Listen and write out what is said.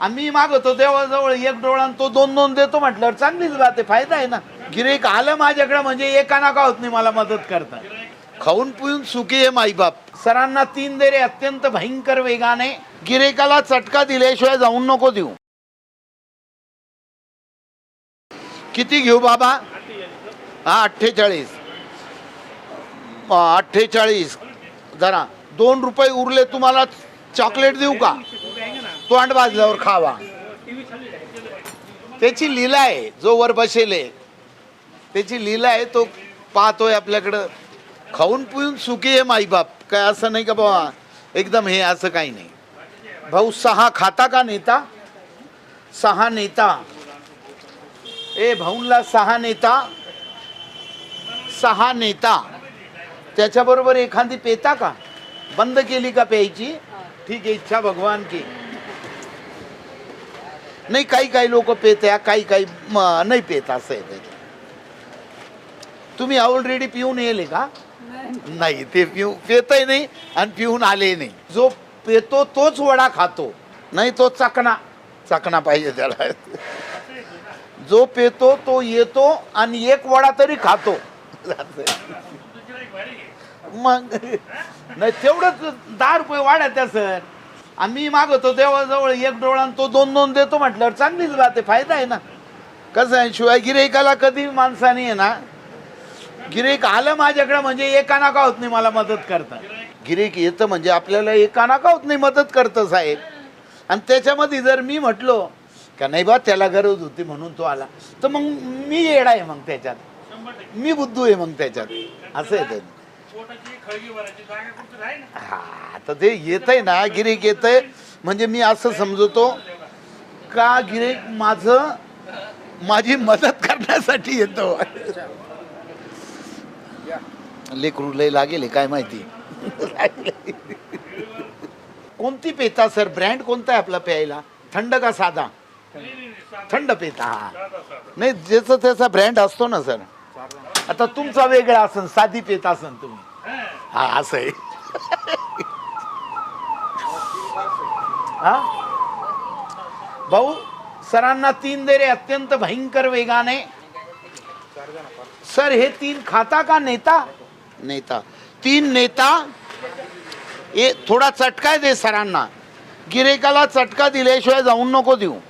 आम्ही मागवतो देवाजवळ एक डोळा आणि तो दोन दोन देतो म्हटल्यावर चांगलीच राहते फायदा आहे ना. गिरेक आलं माझ्याकडे म्हणजे एका नाका होत नाही मला मदत करता. खाऊन पिऊन सुखी आहे माईबाप सरांना तीन देरे अत्यंत भयंकर वेगाने गिरेकाला चटका दिल्याशिवाय जाऊन नको देऊ. किती घेऊ बाबा? हा अठ्ठेचाळीस. अठ्ठेचाळीस. जरा दोन रुपये उरले तुम्हाला चॉकलेट देऊ का? तोंड वाजल्यावर खावा. त्याची लीला आहे जो वर बसेल आहे. त्याची लीला आहे तो पाहतोय आपल्याकडं. खाऊन पिऊन सुखी आहे माईबाप. काय असं नाही का बाबा? एकदम हे असं काही नाही. भाऊ सहा खाता का नेता? सहा नेता. ए भाऊंला सहा नेता. सहा नेता. त्याच्याबरोबर एखादी पेता का? बंद केली का प्यायची? ठीक आहे इच्छा भगवान की. नाही काही काही लोक पेत्या काही काही म, नाही पेत असं आहे त्याच्यात तुम्ही ऑलरेडी पिऊन येले का? नाही. ते पिऊ पेतही नाही आणि पिऊन आले नाही. जो पेतो तोच वडा खातो नाही तो चकना. चकना पाहिजे त्याला. जो पेतो तो येतो आणि एक वडा तरी खातो. मग नाही तेवढंच दहा रुपये वाढा त्या सर आम्ही मागवतो देवाजवळ एक डोळा आणि तो दोन दोन देतो म्हटल्यावर चांगलीच बात आहे फायदा आहे ना. कसं आहे शिवाय गिराईकाला कधी माणसाने आहे ना गिरेक आलं माझ्याकडे म्हणजे एका नाका होत नाही मला मदत करता गिरेक येतं म्हणजे आपल्याला एका नाका होत नाही मदत करतं साहेब. आणि त्याच्यामध्ये जर मी म्हटलो का नाही बा त्याला गरज होती म्हणून तो आला. तर मग मी येडा आहे मग त्याच्यात. मी बुद्धू आहे मग त्याच्यात. असं आहे हा तर ते येतंय ना गिरेक येतंय. म्हणजे मी असं समजतो का गिरेक माझं माझी मदत करण्यासाठी येतो. लेकरू लय लागेल काय माहिती? कोणती पेता सर? ब्रँड कोणता आहे आपला प्यायला? थंड का साधा? थंड पेता हा. नाही ज्याचा त्याचा ब्रँड असतो ना सर? आता तुमचा वेगळा असन साधी पेत असन तुम्ही. हा असं आहे. हा? भाऊ सरांना तीन देरे अत्यंत भयंकर वेगाने. सर हे तीन खाता का नेता? नेता. तीन नेता ए थोडा चटका दे सरांना. गिरेकाला चटका दिल्याशिवाय जाऊन नको देऊ.